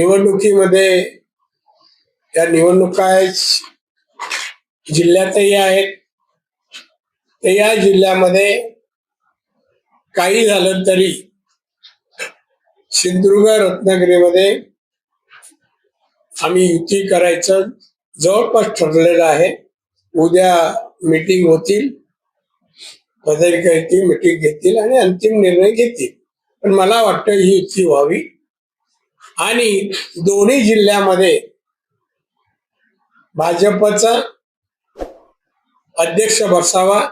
निवडणुकीमध्ये या निवडणुका जिल्ह्यातही आहेत. तर या जिल्ह्यामध्ये काही झालं तरी सिंधुदुर्ग रत्नागिरीमध्ये आम्ही युती करायचं जवळपास ठरलेलं आहे. उद्या मीटिंग होतील. पदाधिकारी मीटिंग घेतील आणि अंतिम निर्णय घेतील. पण मला वाटतं ही युती व्हावी. आणि दोन्ही जिल्ह्यामध्ये भाजपचा अध्यक्ष बसावा.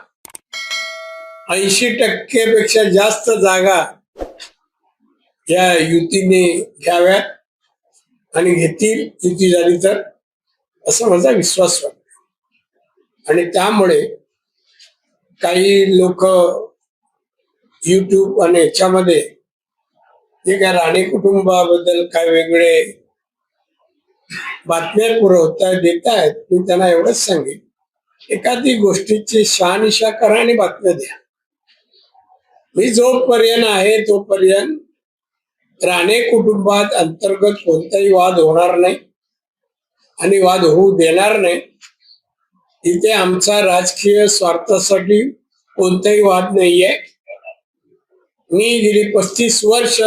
ऐंशी टक्केपेक्षा जास्त जागा या युतीने घ्याव्यात आणि घेतील युती झाली तर असा माझा विश्वास वाटतो. आणि त्यामुळे काही लोक यूट्यूब आणि याच्यामध्ये जे काय राणे कुटुंबाबद्दल काय वेगळे बातम्या पुरवता देत आहेत मी त्यांना एवढंच सांगेन. एखादी गोष्टीची शहानिशा करा आणि बातम्या द्या. मी जोपर्यंत आहे तोपर्यंत राणे कुटुंबात अंतर्गत कोणताही वाद होणार नाही आणि वाद होऊ देणार नाही. इथे आमचा राजकीय स्वार्थासाठी कोणताही वाद नाहीये. मी गेली पस्तीस वर्ष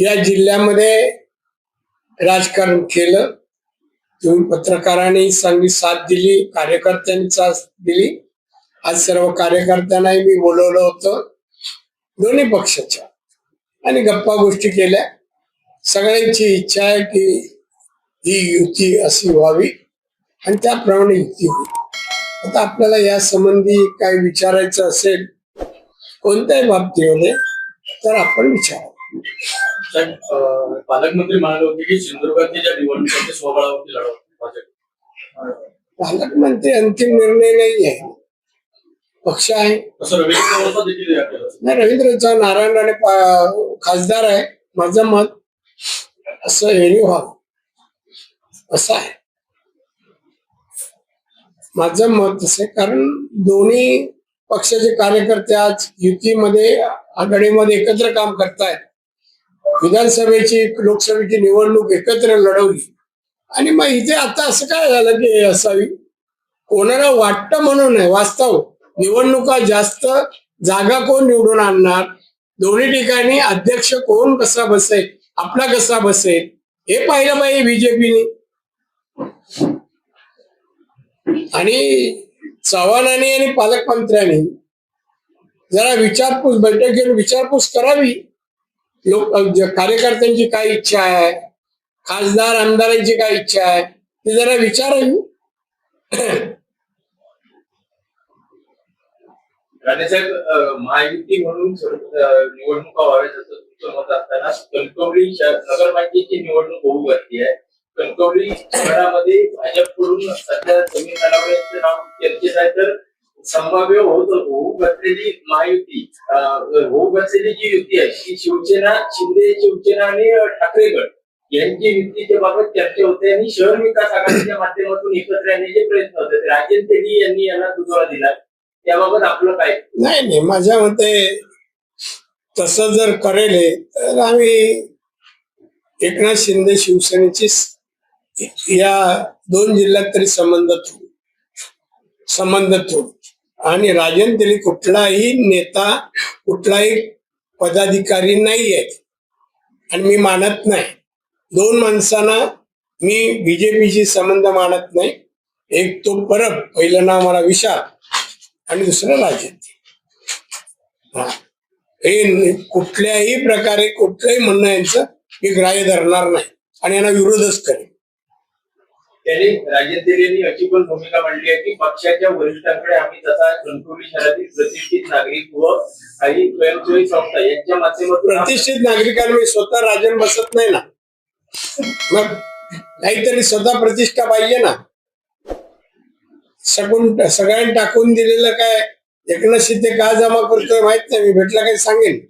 या जिल्ह्यामध्ये राजकारण केलं. तुम्ही पत्रकारांनी चांगली साथ दिली कार्यकर्त्यांनी साथ दिली. आज सर्व कार्यकर्त्यांनाही मी बोलवलं होतं. दोन्ही पक्षाच्या. आणि गप्पा गोष्टी केल्या. सगळ्यांची इच्छा आहे की ही युती अशी व्हावी आणि त्याप्रमाणे युती होईल. आता आपल्याला या संबंधी काय विचारायचं असेल कोणत्याही बाबतीमध्ये तर आपण विचारा पालकमंत्री म्हणाले होते की सिंधुदुर्गातली ज्या निवडणुका ते स्वबळावरती लढवतील भाजप. पालकमंत्री अंतिम निर्णय नाही आहे. पक्ष आहे. नाही रवींद्र चव्हाण नारायण राणे खासदार आहे. माझं मत असं हे व्हावं. असं आहे. माझं मत असं कारण दोन्ही पक्षाचे कार्यकर्ते आज युतीमध्ये आघाडीमध्ये एकत्र काम करतायत. विधानसभेची लोकसभेची निवडणूक एकत्र लढवली. आणि मग इथे आता असं काय झालं की हे असावी? कोणाला वाटतं म्हणून नाही वास्तव. निवडणुका जास्त जागा कोण निवडून आणणार? दोन्ही ठिकाणी अध्यक्ष कोण कसा बसेल? आपला कसा बसेल? हे पाहिलं पाहिजे बीजेपीने आणि चव्हाणांनी आणि पालकमंत्र्यांनी जरा विचारपूस बैठक घेऊन विचारपूस करावी. लोक कार्यकर्त्यांची काय इच्छा आहे खासदार आमदारांची काय इच्छा आहे ते जरा विचारावी. राणेसाहेब महायुती म्हणून निवडणुका व्हाव्यात असं तुमचं मत असताना कणकवली शहर नगरपालिकेची निवडणूक होऊ घातली आहे. कणकवली शहरामध्ये भाजपकडून सध्या जमीन तलावड्यांचं नाव चर्चेत आहे. तर संभाव्य होत होऊ घातलेली महायुती होऊ घातलेली जी युती आहे ती शिवसेना शिंदे शिवसेना आणि ठाकरेगड यांची युतीच्या बाबत चर्चा होते आणि शहर विकास आघाडीच्या माध्यमातून एकत्र येण्याचे प्रयत्न होते. राजेंद्र तेली यांनी यांना दुजोरा दिला. त्याबाबत आपलं काय? नाही नाही माझ्या मते तसं जर करेल तर आम्ही एकनाथ शिंदे शिवसेनेची या दोन जिल्ह्यात तरी संबंध ठेवू. संबंध तो आणि राजन तरी कुठलाही नेता कुठलाही पदाधिकारी नाही आहेत आणि मी मानत नाही. दोन माणसांना मी बीजेपीशी संबंध मानत नाही. एक तो परब पहिलं नाव मला विशाल आणि दुसरं राजन हा. हे कुठल्याही प्रकारे कुठलंही म्हणणं यांचं मी ग्राह्य धरणार नाही. आणि यांना विरोधच करेन. त्यांनी राजेंद्र यांनी अशी पण भूमिका मांडली आहे की पक्षाच्या वरिष्ठांकडे आम्ही तसा कणकवली शहरातील प्रतिष्ठित नागरिक व काही स्वयंसेवी संस्था यांच्या माध्यमातून प्रतिष्ठित नागरिकांमुळे स्वतः राजन बसत नाही ना. मग काहीतरी स्वतः प्रतिष्ठा पाहिजे ना. सगून सगळ्यांनी टाकून दिलेलं काय? एकनाथ शिंदे का जमा करतोय माहीत नाही. मी भेटला काही सांगेन?